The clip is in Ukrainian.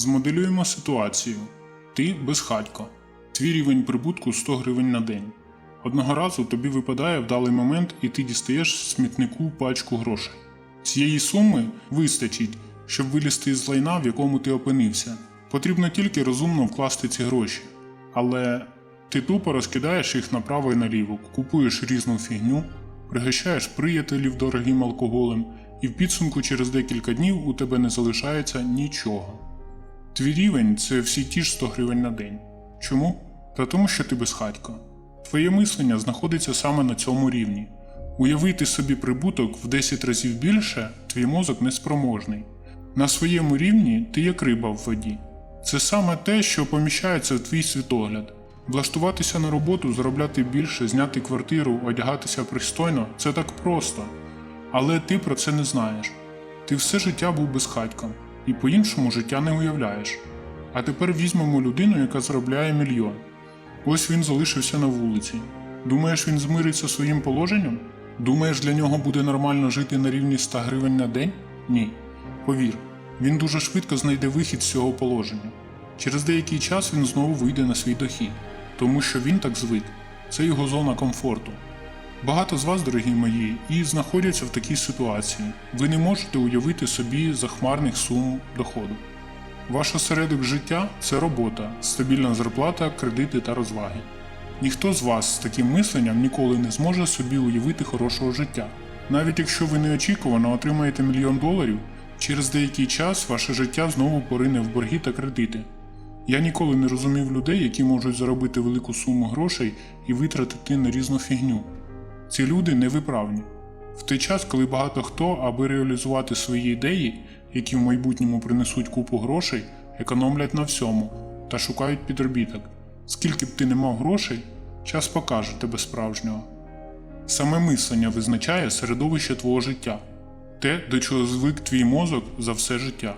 Змоделюємо ситуацію. Ти безхатько. Твій рівень прибутку 100 гривень на день. Одного разу тобі випадає вдалий момент, і ти дістаєш з смітнику пачку грошей. Цієї суми вистачить, щоб вилізти з лайна, в якому ти опинився. Потрібно тільки розумно вкласти ці гроші. Але ти тупо розкидаєш їх направо і наліво, купуєш різну фігню, пригощаєш приятелів дорогим алкоголем, і в підсумку через декілька днів у тебе не залишається нічого. Твій рівень це всі ті ж 100 гривень на день. Чому? Та тому, що ти безхатько. Твоє мислення знаходиться саме на цьому рівні. Уявити собі прибуток в 10 разів більше твій мозок неспроможний. На своєму рівні ти як риба в воді. Це саме те, що поміщається в твій світогляд. Влаштуватися на роботу, заробляти більше, зняти квартиру, одягатися пристойно це так просто. Але ти про це не знаєш. Ти все життя був безхатьком і по-іншому життя не уявляєш. А тепер візьмемо людину, яка заробляє мільйон. Ось він залишився на вулиці. Думаєш, він змириться своїм положенням? Думаєш, для нього буде нормально жити на рівні 100 гривень на день? Ні. Повір, він дуже швидко знайде вихід з цього положення. Через деякий час він знову вийде на свій дохід, тому що він так звик. Це його зона комфорту. Багато з вас, дорогі мої, і знаходяться в такій ситуації. Ви не можете уявити собі захмарних сум доходу. Ваш осередок життя це робота, стабільна зарплата, кредити та розваги. Ніхто з вас з таким мисленням ніколи не зможе собі уявити хорошого життя. Навіть якщо ви неочікувано отримаєте мільйон доларів, через деякий час ваше життя знову порине в борги та кредити. Я ніколи не розумів людей, які можуть заробити велику суму грошей і витратити на різну фігню. Ці люди невиправні. В той час, коли багато хто, аби реалізувати свої ідеї, які в майбутньому принесуть купу грошей, економлять на всьому та шукають підробіток. Скільки б ти не мав грошей, час покаже тебе справжнього. Саме мислення визначає середовище твого життя, те, до чого звик твій мозок за все життя.